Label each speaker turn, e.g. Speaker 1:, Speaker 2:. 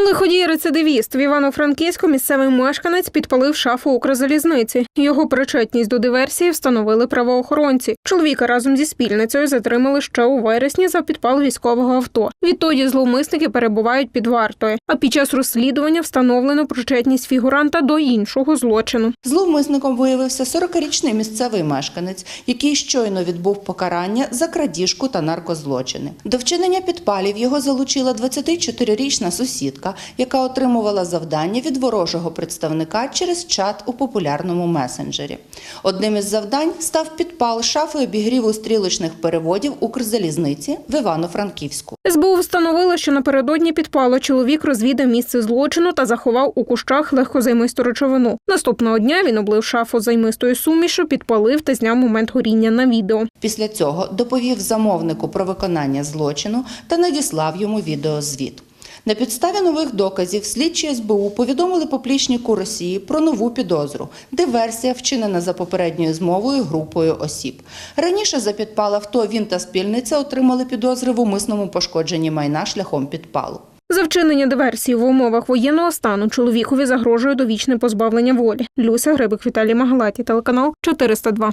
Speaker 1: Лиходій рецидивіст в Івано-Франківську місцевий мешканець підпалив шафу Укрзалізниці. Його причетність до диверсії встановили правоохоронці. Чоловіка разом зі спільницею затримали ще у вересні за підпал військового авто. Відтоді зловмисники перебувають під вартою. А під час розслідування встановлено причетність фігуранта до іншого злочину.
Speaker 2: Зловмисником виявився 40-річний місцевий мешканець, який щойно відбув покарання за крадіжку та наркозлочини. До вчинення підпалів його залучила 24-річна сусідка, яка отримувала завдання від ворожого представника через чат у популярному месенджері. Одним із завдань став підпал шафи обігріву стрілочних переводів Укрзалізниці в Івано-Франківську.
Speaker 1: СБУ встановило, що напередодні підпалу чоловік розвідав місце злочину та заховав у кущах легкозаймисту речовину. Наступного дня він облив шафу займистою сумішю, підпалив та зняв момент горіння на відео.
Speaker 2: Після цього доповів замовнику про виконання злочину та надіслав йому відеозвіт. На підставі нових доказів слідчі СБУ повідомили поплічнику Росії про нову підозру. Диверсія вчинена за попередньою змовою групою осіб. Раніше за підпал авто він та спільниця отримали підозри в умисному пошкодженні майна шляхом підпалу.
Speaker 1: За вчинення диверсії в умовах воєнного стану чоловікові загрожує довічне позбавлення волі. Люся Грибик Віталій Магалаті, телеканал 402.